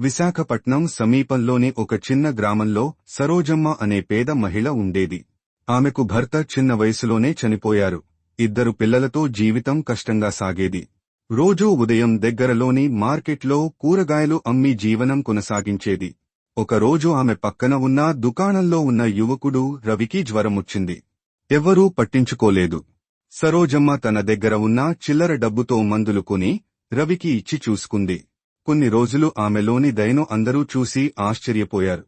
విశాఖపట్నం సమీపంలోని ఒక చిన్న గ్రామంలో సరోజమ్మ అనే పేద మహిళ ఉండేది. ఆమెకు భర్త చిన్న వయసులోనే చనిపోయారు. ఇద్దరు పిల్లలతో జీవితం కష్టంగా సాగేది. రోజూ ఉదయం దగ్గరలోని మార్కెట్లో కూరగాయలు అమ్మి జీవనం కొనసాగించేది. ఒకరోజు ఆమె పక్కన ఉన్న దుకాణంలో ఉన్న యువకుడు రవికి జ్వరమొచ్చింది. ఎవ్వరూ పట్టించుకోలేదు. సరోజమ్మ తన దగ్గర ఉన్న చిల్లర డబ్బుతో మందులు కొని రవికి ఇచ్చి చూసుకుంది. కొన్ని రోజులు ఆమెలోని దయను అందరూ చూసి ఆశ్చర్యపోయారు.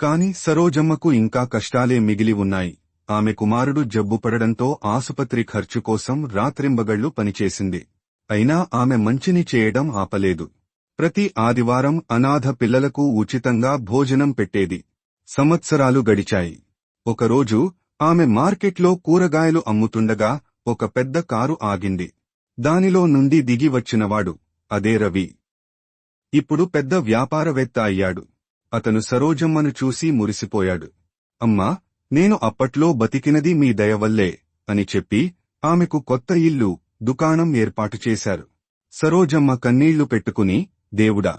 కాని సరోజమ్మకు ఇంకా కష్టాలే మిగిలి ఉన్నాయి. ఆమె కుమారుడు జబ్బుపడడంతో ఆసుపత్రి ఖర్చు కోసం రాత్రింబగళ్ళు పనిచేసింది. అయినా ఆమె మంచిని చేయడం ఆపలేదు. ప్రతి ఆదివారం అనాథ పిల్లలకు ఉచితంగా భోజనం పెట్టేది. సంవత్సరాలు గడిచాయి. ఒకరోజు ఆమె మార్కెట్లో కూరగాయలు అమ్ముతుండగా ఒక పెద్ద కారు ఆగింది. దానిలో నుండి దిగి వచ్చినవాడు అదే రవి. ఇప్పుడు పెద్ద వ్యాపారవేత్త అయ్యాడు. అతను సరోజమ్మను చూసి మురిసిపోయాడు. అమ్మా నేను అప్పట్లో బతికినది మీ దయవల్లే అని చెప్పి ఆమెకు కొత్త ఇల్లు దుకాణం ఏర్పాటు చేశారు. సరోజమ్మ కన్నీళ్ళు పెట్టుకుని దేవుడా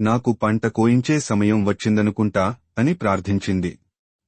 నాకు పంట కోయించే సమయం వచ్చిందనుకుంటా అని ప్రార్థించింది.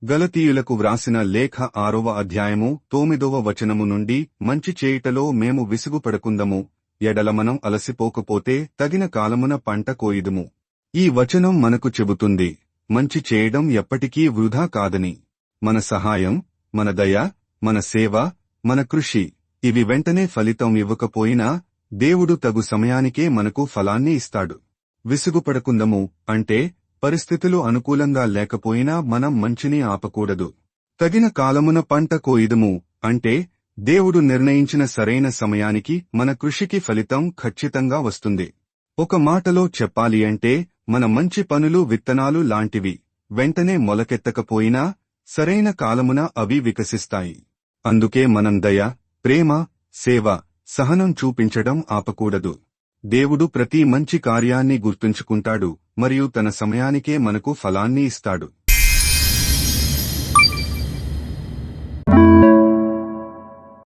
గలతీయులకు వ్రాసిన లేఖ ఆరవ అధ్యాయము తొమ్మిదవ వచనము నుండి మంచి చేయుటలో మేము విసుగుపడకుందము ఎడల మనం అలసిపోకపోతే తగిన కాలమున పంట కోయిదుము. ఈ వచనం మనకు చెబుతుంది మంచి చేయడం ఎప్పటికీ వృధా కాదని. మన సహాయం మన దయ మన సేవ మన కృషి ఇవి వెంటనే ఫలితం ఇవ్వకపోయినా దేవుడు తగు సమయానికే మనకు ఫలాన్ని ఇస్తాడు. విసుగుపడకుందము అంటే పరిస్థితులు అనుకూలంగా లేకపోయినా మనం మంచిని ఆపకూడదు. తగిన కాలమున పంట కోయిదము అంటే దేవుడు నిర్ణయించిన సరైన సమయానికి మన కృషికి ఫలితం ఖచ్చితంగా వస్తుంది. ఒక మాటలో చెప్పాలి అంటే మన మంచి పనులు విత్తనాలు లాంటివి వెంటనే మొలకెత్తకపోయినా సరైన కాలమున అవి వికసిస్తాయి. అందుకే మనం దయ ప్రేమ సేవ సహనం చూపించడం ఆపకూడదు. దేవుడు ప్రతి మంచి కార్యాన్ని గుర్తుంచుకుంటాడు మరియు తన సమయానికే మనకు ఫలాన్ని ఇస్తాడు.